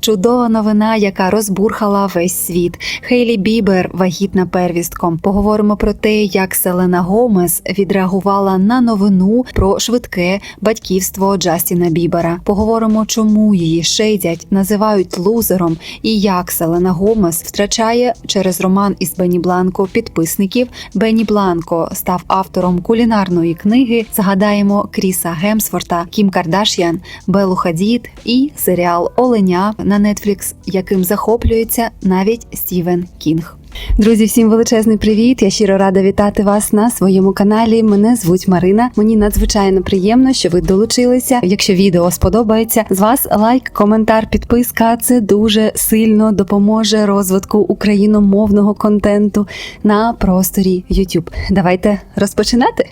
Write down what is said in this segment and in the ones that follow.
Чудова новина, яка розбурхала весь світ. Хейлі Бібер вагітна первістком. Поговоримо про те, як Селена Гомес відреагувала на новину про швидке батьківство Джастіна Бібера. Поговоримо, чому її шейдять, називають лузером, і як Селена Гомес втрачає через роман із Бенні Бланко підписників. Бенні Бланко став автором кулінарної книги. Згадаємо Кріса Гемсворта, Кім Кардаш'ян, Белу Хадід і серіал Оленя на Netflix, яким захоплюється навіть Стівен Кінг. Друзі, всім величезний привіт! Я щиро рада вітати вас на своєму каналі. Мене звуть Марина. Мені надзвичайно приємно, що ви долучилися. Якщо відео сподобається, з вас лайк, коментар, підписка. Це дуже сильно допоможе розвитку україномовного контенту на просторі YouTube. Давайте розпочинати.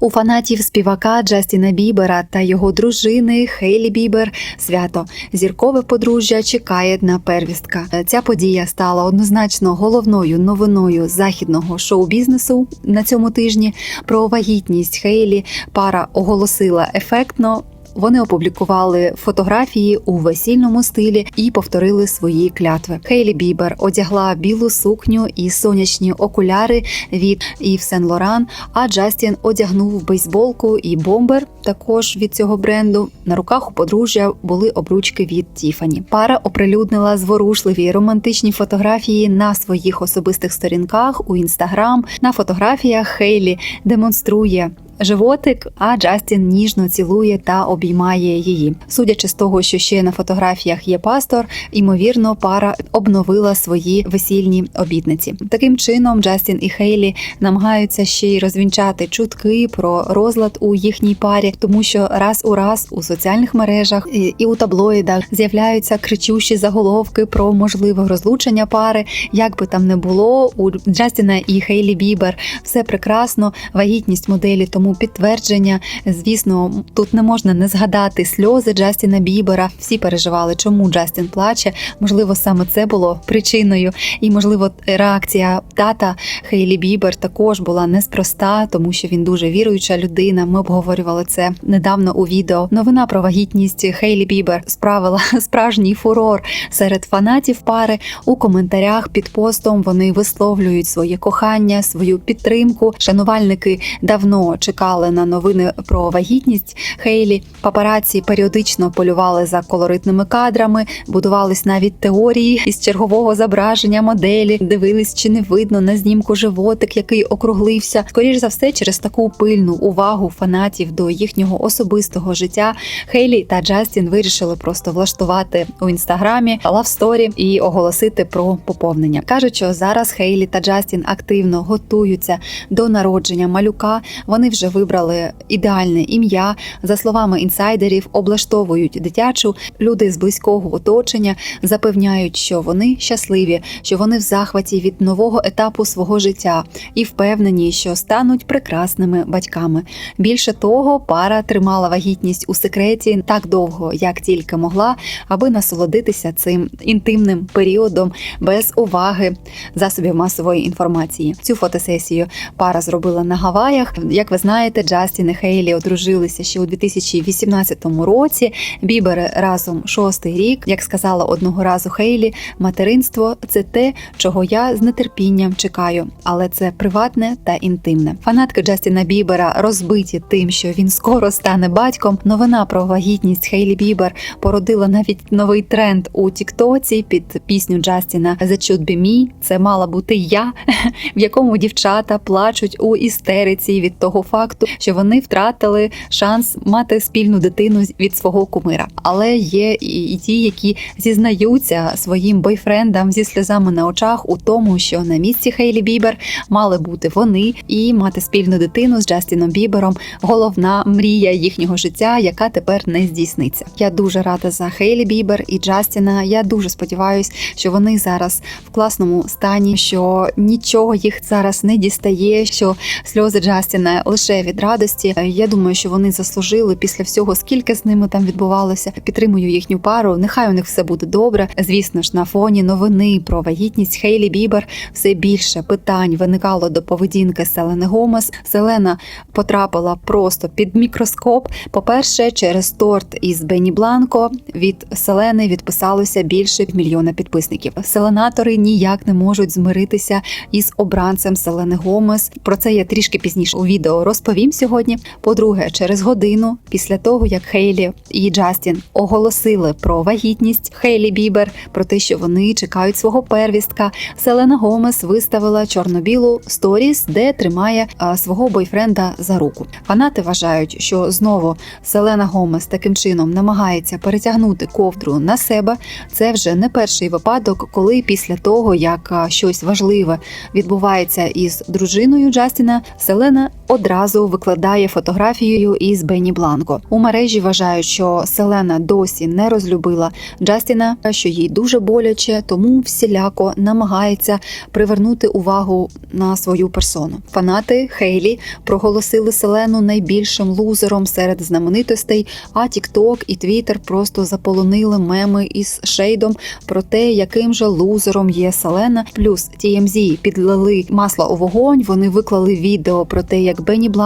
У фанатів співака Джастіна Бібера та його дружини Хейлі Бібер свято зіркове подружжя чекає на первістка. Ця подія стала однозначно головною новиною західного шоу-бізнесу на цьому тижні. Про вагітність Хейлі пара оголосила ефектно. Вони опублікували фотографії у весільному стилі і повторили свої клятви. Хейлі Бібер одягла білу сукню і сонячні окуляри від Ів Сен Лоран. А Джастін одягнув бейсболку і бомбер також від цього бренду. На руках у подружжя були обручки від Тіфані. Пара оприлюднила зворушливі романтичні фотографії на своїх особистих сторінках у інстаграм. На фотографіях Хейлі демонструє животик, а Джастін ніжно цілує та обіймає її. Судячи з того, що ще на фотографіях є пастор, ймовірно, пара обновила свої весільні обітниці. Таким чином, Джастін і Хейлі намагаються ще й розвінчати чутки про розлад у їхній парі, тому що раз у раз у соціальних мережах і у таблоїдах з'являються кричущі заголовки про можливе розлучення пари. Як би там не було, у Джастіна і Хейлі Бібер все прекрасно, вагітність моделі тому підтвердження. Звісно, тут не можна не згадати сльози Джастіна Бібера. Всі переживали, чому Джастін плаче. Можливо, саме це було причиною, і можливо, реакція тата Хейлі Бібер також була неспроста, тому що він дуже віруюча людина. Ми обговорювали це недавно у відео. Новина про вагітність Хейлі Бібер справила справжній фурор серед фанатів пари. У коментарях під постом вони висловлюють своє кохання, свою підтримку. Шанувальники давно чекали на новини про вагітність Хейлі. Папараці періодично полювали за колоритними кадрами, будувались навіть теорії із чергового зображення моделі, дивились, чи не видно на знімку животик, який округлився. Скоріш за все, через таку пильну увагу фанатів до їхнього особистого життя Хейлі та Джастін вирішили просто влаштувати у інстаграмі лавсторі і оголосити про поповнення. кажуть, що зараз Хейлі та Джастін активно готуються до народження малюка. Вони вже вибрали ідеальне ім'я. За словами інсайдерів, облаштовують дитячу. Люди з близького оточення запевняють, що вони щасливі, що вони в захваті від нового етапу свого життя і впевнені, що стануть прекрасними батьками. Більше того, пара тримала вагітність у секреті так довго, як тільки могла, аби насолодитися цим інтимним періодом без уваги засобів масової інформації. Цю фотосесію пара зробила на Гаваях. Як ви знаєте, Джастін і Хейлі одружилися ще у 2018 році. Бібери разом шостий рік. Як сказала одного разу Хейлі, материнство це те, чого я з нетерпінням чекаю, але це приватне та інтимне. Фанатки Джастіна Бібера розбиті тим, що він скоро стане батьком. Новина про вагітність Хейлі Бібер породила навіть новий тренд у Тіктоці під пісню Джастіна «The Should Be Me». Це мала бути я, в якому дівчата плачуть у істериці від того факту, що вони втратили шанс мати спільну дитину від свого кумира. Але є і ті, які зізнаються своїм бойфрендам зі сльозами на очах у тому, що на місці Хейлі Бібер мали бути вони і мати спільну дитину з Джастіном Бібером. Головна мрія їхнього життя, яка тепер не здійсниться. Я дуже рада за Хейлі Бібер і Джастіна. Я дуже сподіваюся, що вони зараз в класному стані, що нічого їх зараз не дістає, що сльози Джастіна лише плаче від радості. Е, Я думаю, що вони заслужили після всього, скільки з ними там відбувалося. Підтримую їхню пару. Нехай у них все буде добре. Звісно ж, на фоні новини про вагітність Хейлі Бібер все більше питань виникало до поведінки Селени Гомес. Селена потрапила просто під мікроскоп. По-перше, через торт із Бені Бланко від Селени відписалося більше мільйона підписників. Селенатори ніяк не можуть змиритися із обранцем Селени Гомес. Про це я трішки пізніше у відео розповім сьогодні. По-друге, через годину після того, як Хейлі і Джастін оголосили про вагітність Хейлі Бібер, про те, що вони чекають свого первістка, Селена Гомес виставила чорно-білу сторіс, де тримає а, свого бойфренда за руку. Фанати вважають, що знову Селена Гомес таким чином намагається перетягнути ковдру на себе. Це вже не перший випадок, коли після того, як щось важливе відбувається із дружиною Джастіна, Селена одразу викладає фотографією із Бенні Бланко. У мережі вважають, що Селена досі не розлюбила Джастіна, що їй дуже боляче, тому всіляко намагається привернути увагу на свою персону. Фанати Хейлі проголосили Селену найбільшим лузером серед знаменитостей. А TikTok і Twitter просто заполонили меми із шейдом про те, яким же лузером є Селена. Плюс TMZ підлили масло у вогонь. Вони виклали відео про те, як Бенні Бланко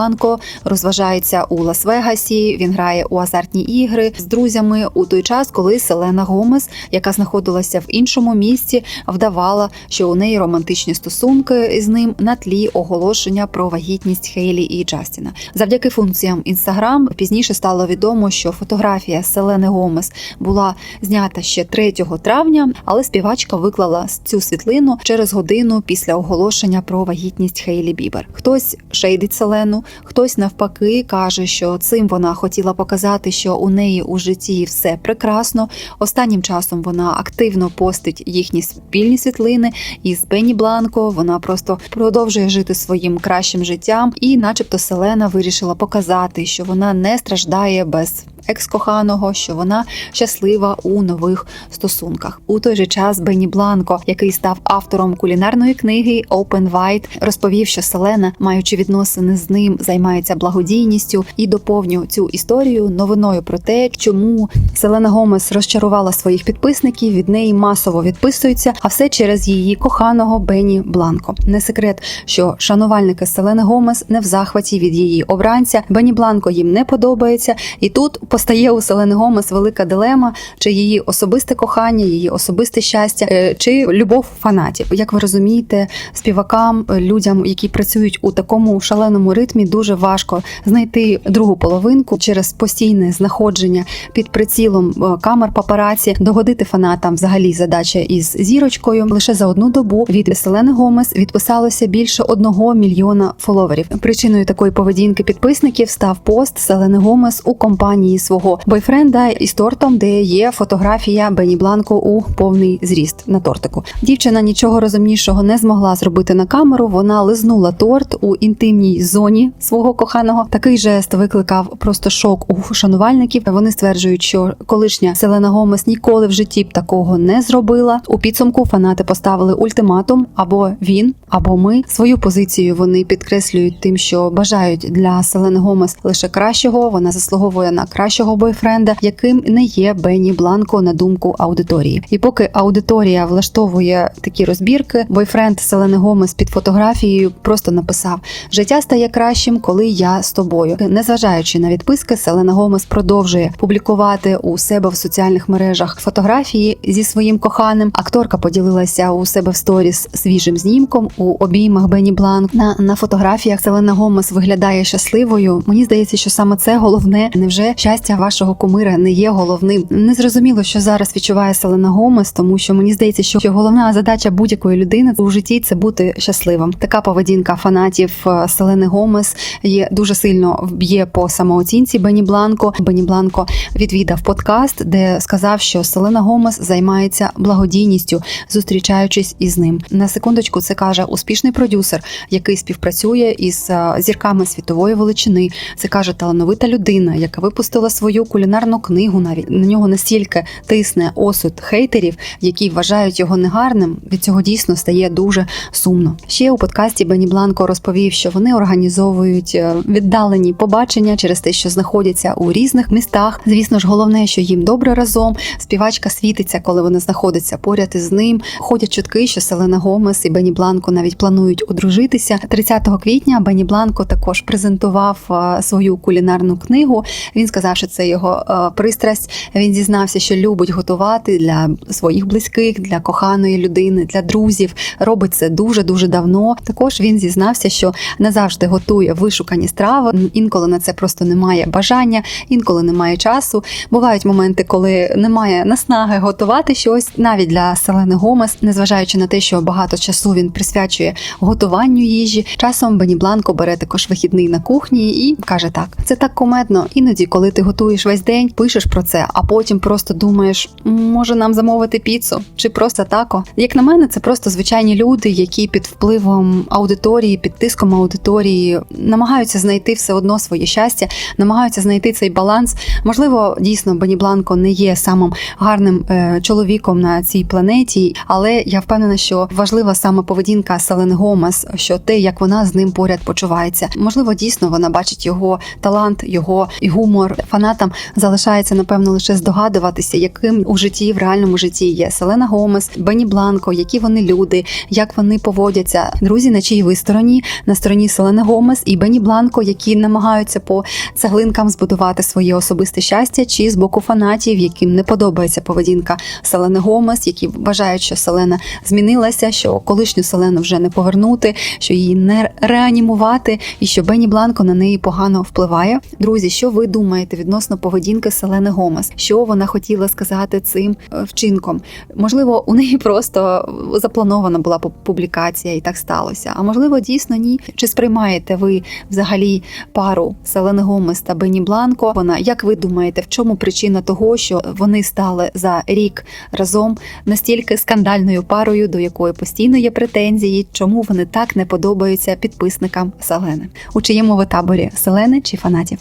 розважається у Лас-Вегасі. Він грає у азартні ігри з друзями у той час, коли Селена Гомес, яка знаходилася в іншому місці, вдавала, що у неї романтичні стосунки з ним на тлі оголошення про вагітність Хейлі і Джастіна. Завдяки функціям Інстаграм пізніше стало відомо, що фотографія Селени Гомес була знята ще 3 травня, але співачка виклала цю світлину через годину після оголошення про вагітність Хейлі Бібер. Хтось шейдить Селену, хтось навпаки каже, що цим вона хотіла показати, що у неї у житті все прекрасно. Останнім часом вона активно постить їхні спільні світлини із Бенні Бланко. Вона просто продовжує жити своїм кращим життям, і, начебто, Селена вирішила показати, що вона не страждає без. Екс-коханого, що вона щаслива у нових стосунках. У той же час Бенні Бланко, який став автором кулінарної книги Open White, розповів, що Селена, маючи відносини з ним, займається благодійністю і доповнює цю історію новиною про те, чому Селена Гомес розчарувала своїх підписників. Від неї масово відписуються, а все через її коханого Бенні Бланко. Не секрет, що шанувальники Селени Гомес не в захваті від її обранця. Бенні Бланко їм не подобається, і тут постає у Селени Гомес велика дилема, чи її особисте кохання, її особисте щастя, е, чи любов фанатів. Як ви розумієте, співакам, е, людям, які працюють у такому шаленому ритмі, дуже важко знайти другу половинку через постійне знаходження під прицілом е, камер папараці, догодити фанатам взагалі задача із зірочкою. Лише за одну добу від Селени Гомес відписалося більше одного мільйона фоловерів. Причиною такої поведінки підписників став пост Селени Гомес у компанії свого бойфренда із тортом, де є фотографія Бені Бланко у повний зріст на тортику. Дівчина нічого розумнішого не змогла зробити на камеру. Вона лизнула торт у інтимній зоні свого коханого. Такий жест викликав просто шок у шанувальників. Вони стверджують, що колишня Селена Гомес ніколи в житті б такого не зробила. У підсумку фанати поставили ультиматум або він, або ми. Свою позицію вони підкреслюють тим, що бажають для Селени Гомес лише кращого. Вона заслуговує на кращого бойфренда, яким не є Бенні Бланко на думку аудиторії. І поки аудиторія влаштовує такі розбірки, бойфренд Селени Гомес під фотографією просто написав: Життя стає кращим, коли я з тобою. Незважаючи на відписки, Селена Гомес продовжує публікувати у себе в соціальних мережах фотографії зі своїм коханим. Акторка поділилася у себе в сторіс свіжим знімком у обіймах Бенні Бланк. На, на фотографіях Селена Гомес виглядає щасливою. Мені здається, що саме це головне. Невже щастя вашого кумира не є головним? Не зрозуміло, що зараз відчуває Селена Гомес, тому що мені здається, що головна задача будь-якої людини у житті це бути щасливим. Така поведінка фанатів е, Селени Гомес є дуже сильно б'є по самооцінці Бені Бланко. Бені Бланко відвідав подкаст, де сказав, що Селена Гомес займається благодійністю, зустрічаючись із ним. На секундочку, це каже успішний продюсер, який співпрацює із е, зірками світової величини. Це каже талановита людина, яка випустила випустила свою кулінарну книгу. Навіть на нього настільки тисне осуд хейтерів, які вважають його негарним. Від цього дійсно стає дуже сумно. Ще у подкасті Бені Бланко розповів, що вони організовують е, віддалені побачення через те, що знаходяться у різних містах. Звісно ж, головне, що їм добре разом. Співачка світиться, коли вона знаходиться поряд із ним. Ходять чутки, що Селена Гомес і Бені Бланко навіть планують одружитися. 30 квітня Бені Бланко також презентував е, свою кулінарну книгу. Він сказав, що це його е, пристрасть. Він зізнався, що любить готувати для своїх близьких, для коханої людини, для друзів. Робить це дуже дуже давно. Також він зізнався, що не завжди готує вишукані страви. Інколи на це просто немає бажання, інколи немає часу. Бувають моменти, коли немає наснаги готувати щось навіть для Селени Гомес, незважаючи на те, що багато часу він присвячує готуванню їжі. Часом Бені Бланко бере також вихідний на кухні і каже так: це так кумедно. Іноді, коли ти готуєш весь день, пишеш про це, а потім просто думаєш, може нам замовити піцу чи просто тако. Як на мене, це просто звичайні люди, які під впливом аудиторії, під тиском аудиторії намагаються знайти все одно своє щастя, намагаються знайти цей баланс. Можливо, дійсно Бені Бланко не є самим гарним е, чоловіком на цій планеті, але я впевнена, що важлива саме поведінка Селени Гомес, що те, як вона з ним поряд почувається. Можливо, дійсно вона бачить його талант, його гумор. Фанатам залишається напевно лише здогадуватися, яким у житті в реальному житті є Селена Гомес, Бені Бланко, які вони люди, як вони поводяться. Друзі, на чиїй ви стороні на стороні Селени Гомес і Бені Бланко, які намагаються по цеглинкам збудувати своє особисте щастя, чи з боку фанатів, яким не подобається поведінка Селени Гомес, які вважають, що Селена змінилася, що колишню Селену вже не повернути, що її не реанімувати, і що Бені Бланко на неї погано впливає. Друзі, що ви думаєте відносно поведінки Селени Гомес? Що вона хотіла сказати цим е, вчинком? Можливо, у неї просто запланована була пу- публікація, і так сталося. А можливо, дійсно ні. Чи сприймаєте ви взагалі пару Селени Гомес та Бені Бланко? Вона як ви думаєте, в чому причина того, що вони стали за рік разом настільки скандальною парою, до якої постійно є претензії? Чому вони так не подобаються підписникам Селени? У чиєму ви таборі Селени чи фанатів?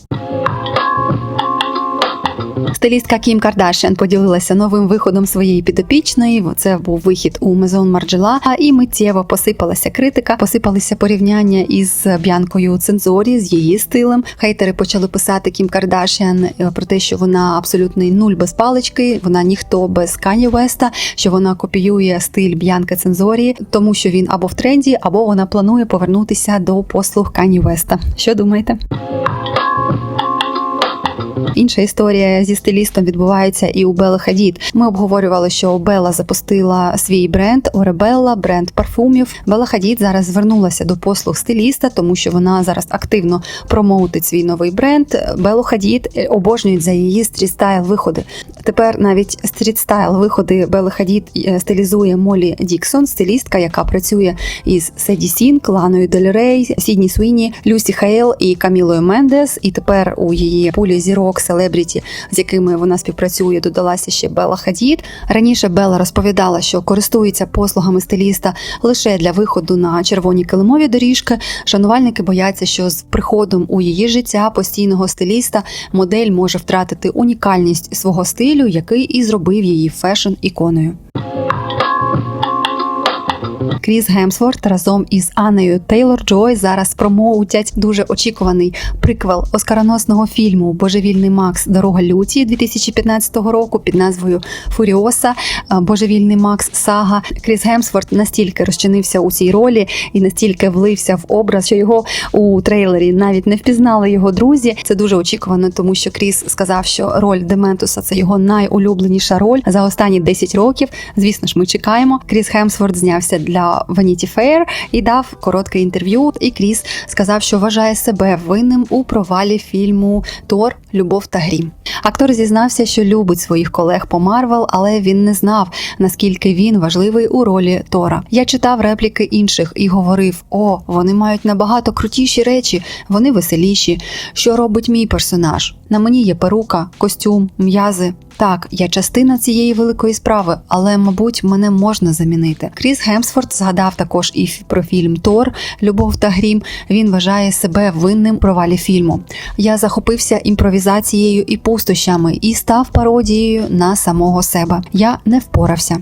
Стилістка Кім Кардашян поділилася новим виходом своєї підопічної. Це був вихід у Мезон Марджела, і миттєво посипалася критика, посипалися порівняння із Б'янкою Цензорі з її стилем. Хейтери почали писати Кім Кардашян е, про те, що вона абсолютний нуль без палички, вона ніхто без Кані Веста, що вона копіює стиль Б'янки Цензорі, тому що він або в тренді, або вона планує повернутися до послуг Кані Веста. Що думаєте? Інша історія зі стилістом відбувається і у Бели Хадід. Ми обговорювали, що Бела запустила свій бренд Оребелла, бренд парфумів. Бела Хадід зараз звернулася до послуг стиліста, тому що вона зараз активно промоутить свій новий бренд. Белу Хадід е, обожнюють за її стрітстайл виходи. Тепер навіть стрітстайл виходи Бели Хадід е, стилізує Молі Діксон, стилістка, яка працює із Седі Сінк, Ланою Дель Рей, Сідні Суіні, Люсі Хейл і Камілою Мендес. І тепер у її пулі зірок селебріті, з якими вона співпрацює, додалася ще Бела Хадід. Раніше Бела розповідала, що користується послугами стиліста лише для виходу на червоні килимові доріжки. Шанувальники бояться, що з приходом у її життя постійного стиліста модель може втратити унікальність свого стилю, який і зробив її фешн-іконою. Кріс Гемсворт разом із Аннею Тейлор Джой зараз промоутять дуже очікуваний приквел оскароносного фільму Божевільний Макс Дорога люті 2015 року під назвою Фуріоса. Е, Божевільний Макс Сага. Кріс Гемсворт настільки розчинився у цій ролі і настільки влився в образ, що його у трейлері навіть не впізнали його друзі. Це дуже очікувано, тому що Кріс сказав, що роль Дементуса це його найулюбленіша роль за останні 10 років. Звісно ж, ми чекаємо. Кріс Хемсворт знявся для Vanity Fair і дав коротке інтерв'ю. І Кріс сказав, що вважає себе винним у провалі фільму Тор, Любов та Грім. Актор зізнався, що любить своїх колег по Марвел, але він не знав наскільки він важливий у ролі Тора. Я читав репліки інших і говорив: о, вони мають набагато крутіші речі, вони веселіші. Що робить мій персонаж? На мені є перука, костюм, м'язи. Так, я частина цієї великої справи, але мабуть мене можна замінити. Кріс Гемсфорд згадав також і про фільм Тор, Любов та Грім. Він вважає себе винним провалі фільму. Я захопився імпровізацією і пустощами і став пародією на самого себе. Я не впорався.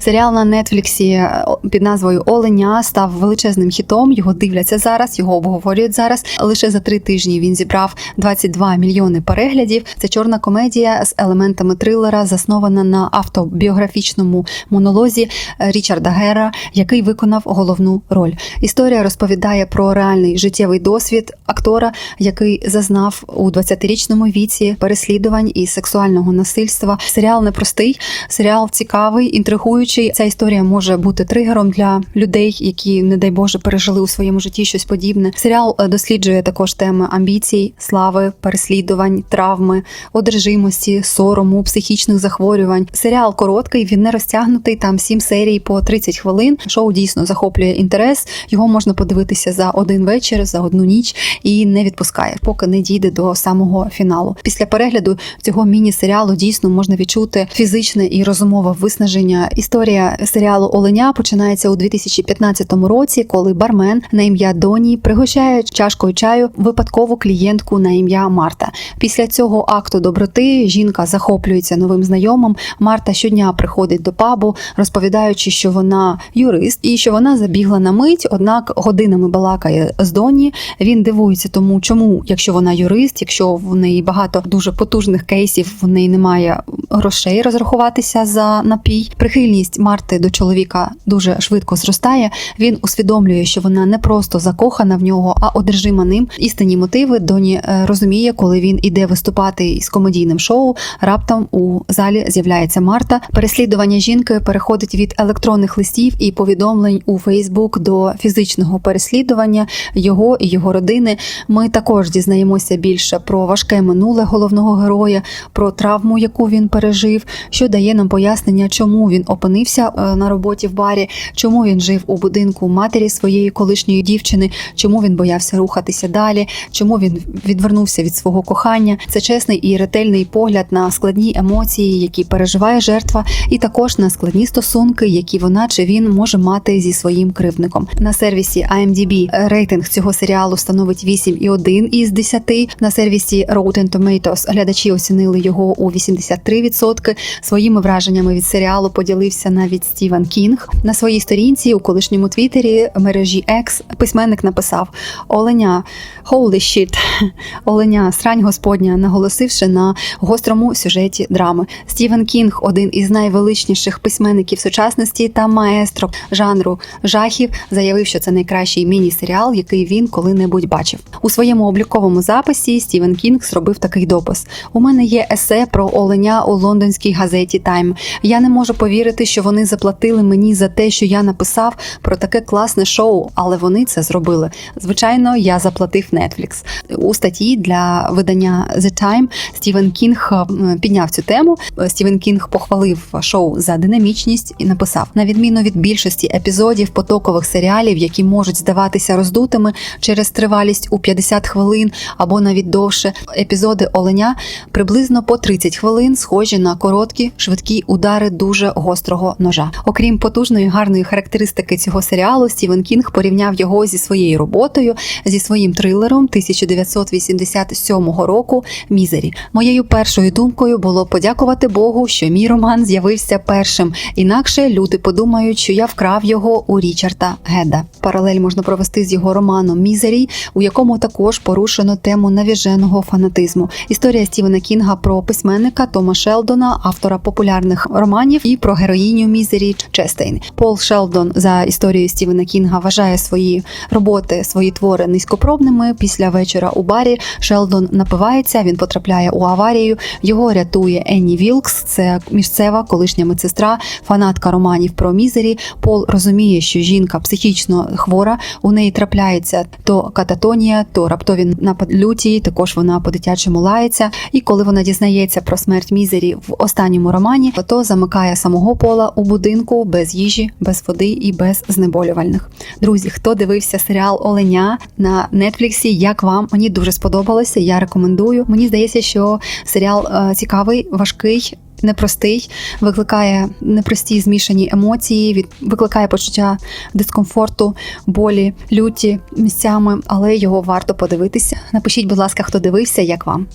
Серіал на Нетфліксі е, під назвою Оленя став величезним хітом. Його дивляться зараз, його обговорюють зараз. Лише за три тижні він зібрав 22 мільйони переглядів. Це чорна комедія з елементами трилера, заснована на автобіографічному монолозі е, Річарда Гера, який виконав головну роль. Історія розповідає про реальний життєвий досвід актора, який зазнав у 20-річному віці переслідувань і сексуального насильства. Серіал непростий, серіал цікавий, інтригуючий. Ця історія може бути тригером для людей, які, не дай Боже, пережили у своєму житті щось подібне. Серіал е, досліджує також теми амбіцій, слави, переслідувань, травми, одержимості, сорому, психічних захворювань. Серіал короткий, він не розтягнутий. Там сім серій по 30 хвилин. Шоу дійсно захоплює інтерес. Його можна подивитися за один вечір, за одну ніч і не відпускає, поки не дійде до самого фіналу. Після перегляду цього міні-серіалу дійсно можна відчути фізичне і розумове виснаження. Історія серіалу Оленя починається у 2015 році, коли бармен на ім'я Доні пригощає чашкою чаю випадкову клієнтку на ім'я Марта. Після цього акту доброти жінка захоплюється новим знайомим. Марта щодня приходить до пабу, розповідаючи, що вона юрист і що вона забігла на мить, однак годинами балакає з Доні. Він дивується тому, чому, якщо вона юрист, якщо в неї багато дуже потужних кейсів, в неї немає грошей розрахуватися за напій. Прихильність Марти до чоловіка дуже швидко зростає. Він усвідомлює, що вона не просто закохана в нього, а одержима ним. Істинні мотиви Доні е, розуміє, коли він іде виступати із комедійним шоу. Раптом у залі з'являється Марта. Переслідування жінки переходить від електронних листів і повідомлень у Фейсбук до фізичного переслідування його і його родини. Ми також дізнаємося більше про важке минуле головного героя, про травму, яку він пережив, що дає нам пояснення, чому він опинився е, на роботі в барі, чому він жив у будинку матері своєї колишньої дівчини, чому він боявся рухатися далі, чому він відвернувся від свого кохання. Це чесний і ретельний погляд на складні емоції, які переживає жертва, і також на складні стосунки, які вона чи він може мати зі своїм кривдником. На сервісі IMDb рейтинг цього серіалу становить 8,1 із 10. На сервісі Rotten Tomatoes глядачі оцінили його у 83%. Своїми враженнями від серіалу поділився навіть Стівен Кінг. На своїй сторінці у колишньому твіттері мережі X письменник написав Оленя holy shit, Оленя срань Господня, наголосивши на гострому сюжеті драми. Стівен Кінг, один із найвеличніших письменників сучасності та маестро жанру жахів, заявив, що це найкращий міні-серіал, який він коли-небудь бачив. У своєму обліковому записі Стівен Кінг зробив такий допис: У мене є есе про оленя у лондонській газеті Тайм. Я не можу повірити, що вони заплатили мені за те, що я написав про таке класне шоу, але вони це зробили. Звичайно, я заплатив Netflix. У статті для видання The Time Стівен Кінг е, підняв цю тему. Стівен Кінг похвалив шоу за динамічність і написав: на відміну від більшості епізодів потокових серіалів, які можуть здаватися роздутими через тривалість у 50 хвилин або навіть довше. Епізоди Оленя приблизно по 30 хвилин, схожі на короткі, швидкі удари дуже гострого ножа. Окрім потужної гарної характеристики цього серіалу, Стівен Кінг порівняв його зі своєю роботою, зі своїм трилером 1987 року Мізері. Моєю першою думкою було подякувати Богу, що мій роман з'явився першим. Інакше люди подумають, що я вкрав його у Річарда Геда. Паралель можна провести з його романом Мізері, у якому також порушено тему навіженого фанатизму. Історія Стівена Кінга про письменника Тома Шелдона, автора популярних романів, і про героїню Мізері Честейн. Пол Шелдон за історією Стівена Кінга вважає свої роботи, свої твори низькопробними. Після вечора у барі Шелдон напивається. Він потрапляє у аварію. Його рятує Енні Вілкс. Це місцева колишня медсестра, фанатка романів про мізері. Пол розуміє, що жінка психічно хвора. У неї трапляється то кататонія, то раптові напад люті. Також вона по дитячому лається. І коли вона дізнається про смерть мізері в останньому романі, то замикає самого пола виховувала у будинку без їжі, без води і без знеболювальних. Друзі, хто дивився серіал Оленя на Нетфліксі, як вам? Мені дуже сподобалося. Я рекомендую. Мені здається, що серіал е, цікавий, важкий. Непростий, викликає непрості змішані емоції, від викликає почуття дискомфорту, болі, люті місцями, але його варто подивитися. Напишіть, будь ласка, хто дивився, як вам.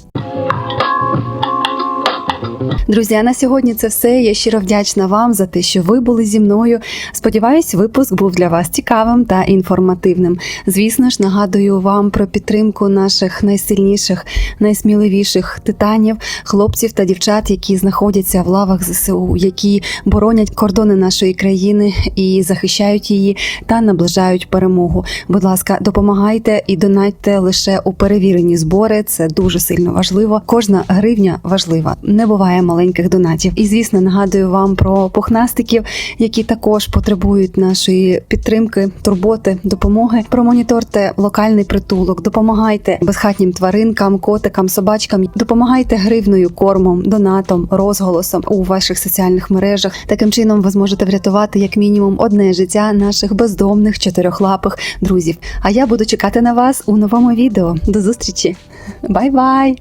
Друзі, а на сьогодні це все. Я щиро вдячна вам за те, що ви були зі мною. Сподіваюсь, випуск був для вас цікавим та інформативним. Звісно ж, нагадую вам про підтримку наших найсильніших, найсміливіших титанів, хлопців та дівчат, які знаходяться в лавах ЗСУ, які боронять кордони нашої країни і захищають її та наближають перемогу. Будь ласка, допомагайте і донайте лише у перевірені збори. Це дуже сильно важливо. Кожна гривня важлива. Не буває маленьких донатів. І звісно, нагадую вам про пухнастиків, які також потребують нашої підтримки, турботи, допомоги. Промоніторте локальний притулок, допомагайте безхатнім тваринкам, котикам, собачкам, допомагайте гривною, кормом, донатом, розголосом у ваших соціальних мережах. Таким чином ви зможете врятувати як мінімум одне життя наших бездомних чотирьохлапих друзів. А я буду чекати на вас у новому відео. До зустрічі! Бай-бай!